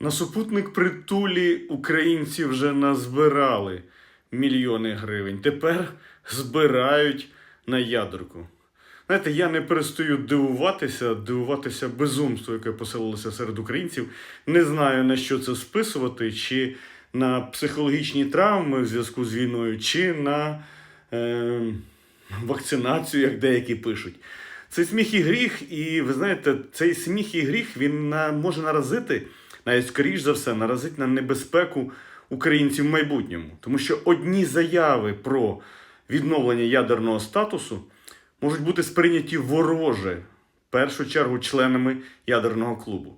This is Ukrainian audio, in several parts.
На супутник притулі українці вже назбирали мільйони гривень. Тепер збирають на ядерку. Знаєте, я не перестаю дивуватися, дивуватися безумству, яке поселилося серед українців. Не знаю на що це списувати, чи на психологічні травми в зв'язку з війною, чи на е, вакцинацію, як деякі пишуть. Це сміх і гріх, і ви знаєте, цей сміх і гріх він на, може наразити, навіть скоріш за все, наразить на небезпеку українців в майбутньому. Тому що одні заяви про відновлення ядерного статусу можуть бути сприйняті вороже, в першу чергу членами ядерного клубу.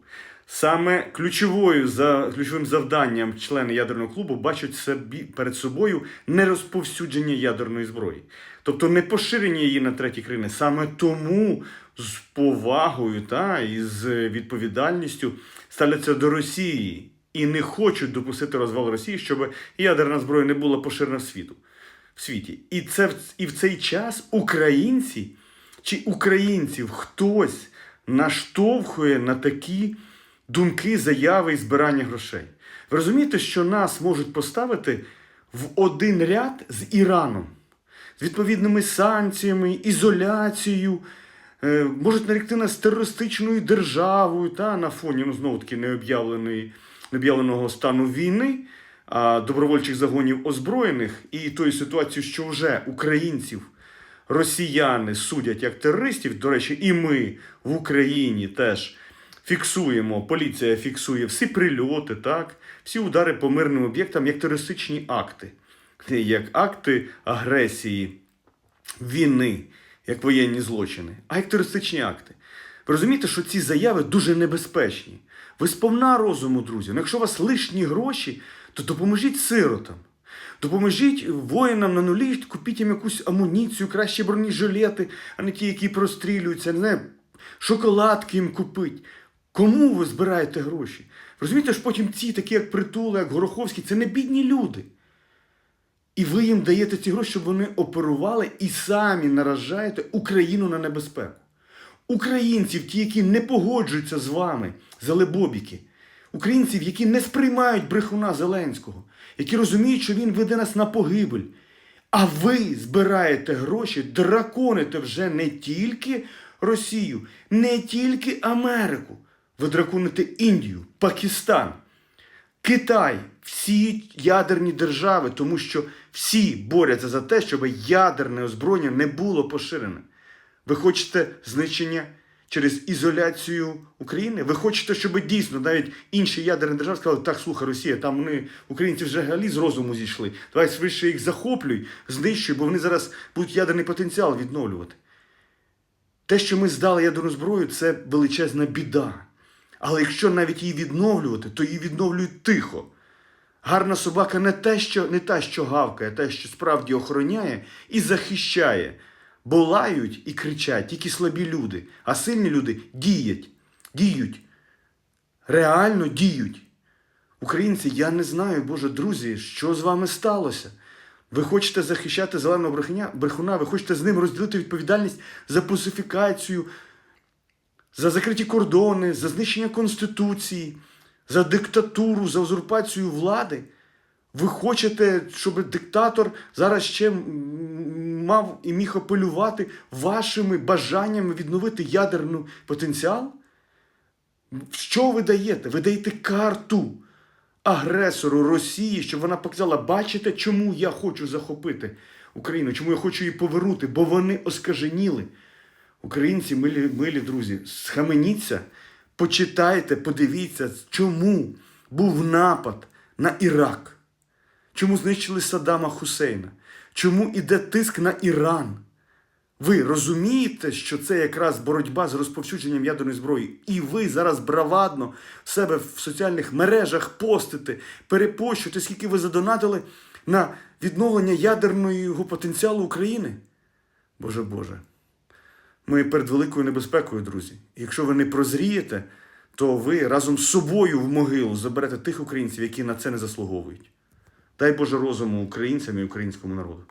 Саме ключовою за ключовим завданням члени ядерного клубу бачать собі перед собою нерозповсюдження ядерної зброї, тобто не поширення її на треті країни. Саме тому з повагою та і з відповідальністю ставляться до Росії і не хочуть допустити розвал Росії, щоб ядерна зброя не була поширена в світу в світі. І це і в цей час українці чи українців хтось наштовхує на такі думки, заяви і збирання грошей. Ви розумієте, що нас можуть поставити в один ряд з Іраном, з відповідними санкціями, ізоляцією, е, можуть нарікти нас терористичною державою та на фоні ну, знову таки необ'явленого стану війни, добровольчих загонів озброєних і тої ситуації, що вже українців росіяни судять як терористів. До речі, і ми в Україні теж фіксуємо, поліція фіксує всі прильоти, так, всі удари по мирним об'єктам як терористичні акти, як акти агресії, війни, як воєнні злочини, а як терористичні акти. Ви розумієте, що ці заяви дуже небезпечні. Ви сповна розуму, друзі. Ну, якщо у вас лишні гроші, то допоможіть сиротам. Допоможіть воїнам на нулі, купіть їм якусь амуніцію, краще бронежилети, а не ті, які прострілюються, не знаю, шоколадки їм купить. Кому ви збираєте гроші? Розумієте, що потім ці, такі як Притула, як Гороховський, це не бідні люди. І ви їм даєте ці гроші, щоб вони оперували і самі наражаєте Україну на небезпеку. Українців, ті, які не погоджуються з вами, залебобіки. Українців, які не сприймають брехуна Зеленського, які розуміють, що він веде нас на погибель. А ви збираєте гроші, драконите вже не тільки Росію, не тільки Америку. Ви драконите Індію, Пакистан, Китай, всі ядерні держави, тому що всі борються за те, щоб ядерне озброєння не було поширене. Ви хочете знищення через ізоляцію України? Ви хочете, щоб дійсно навіть інші ядерні держави сказали, так, слухай, Росія, там вони українці взагалі з розуму зійшли. Давай швидше їх захоплюй, знищуй, бо вони зараз будуть ядерний потенціал відновлювати. Те, що ми здали ядерну зброю, це величезна біда. Але якщо навіть її відновлювати, то її відновлюють тихо. Гарна собака не, те, що, не та, що гавкає, а та, що справді охороняє і захищає. Бо лають і кричать тільки слабі люди, а сильні люди діють, діють, реально діють. Українці, я не знаю, Боже, друзі, що з вами сталося? Ви хочете захищати зеленого брехуна, ви хочете з ним розділити відповідальність за пасифікацію, за закриті кордони, за знищення Конституції, за диктатуру, за узурпацію влади. Ви хочете, щоб диктатор зараз ще мав і міг апелювати вашими бажаннями відновити ядерний потенціал? Що ви даєте? Ви даєте карту агресору Росії, щоб вона показала, бачите, чому я хочу захопити Україну, чому я хочу її повернути, бо вони оскаженіли. Українці, милі, милі друзі, схаменіться, почитайте, подивіться, чому був напад на Ірак. Чому знищили Саддама Хусейна? Чому іде тиск на Іран? Ви розумієте, що це якраз боротьба з розповсюдженням ядерної зброї, і ви зараз бравадно в себе в соціальних мережах постите, перепощуєте, скільки ви задонатили на відновлення ядерного потенціалу України? Боже Боже. Ми перед великою небезпекою, друзі. Якщо ви не прозрієте, то ви разом з собою в могилу заберете тих українців, які на це не заслуговують. Дай Боже розуму українцям і українському народу.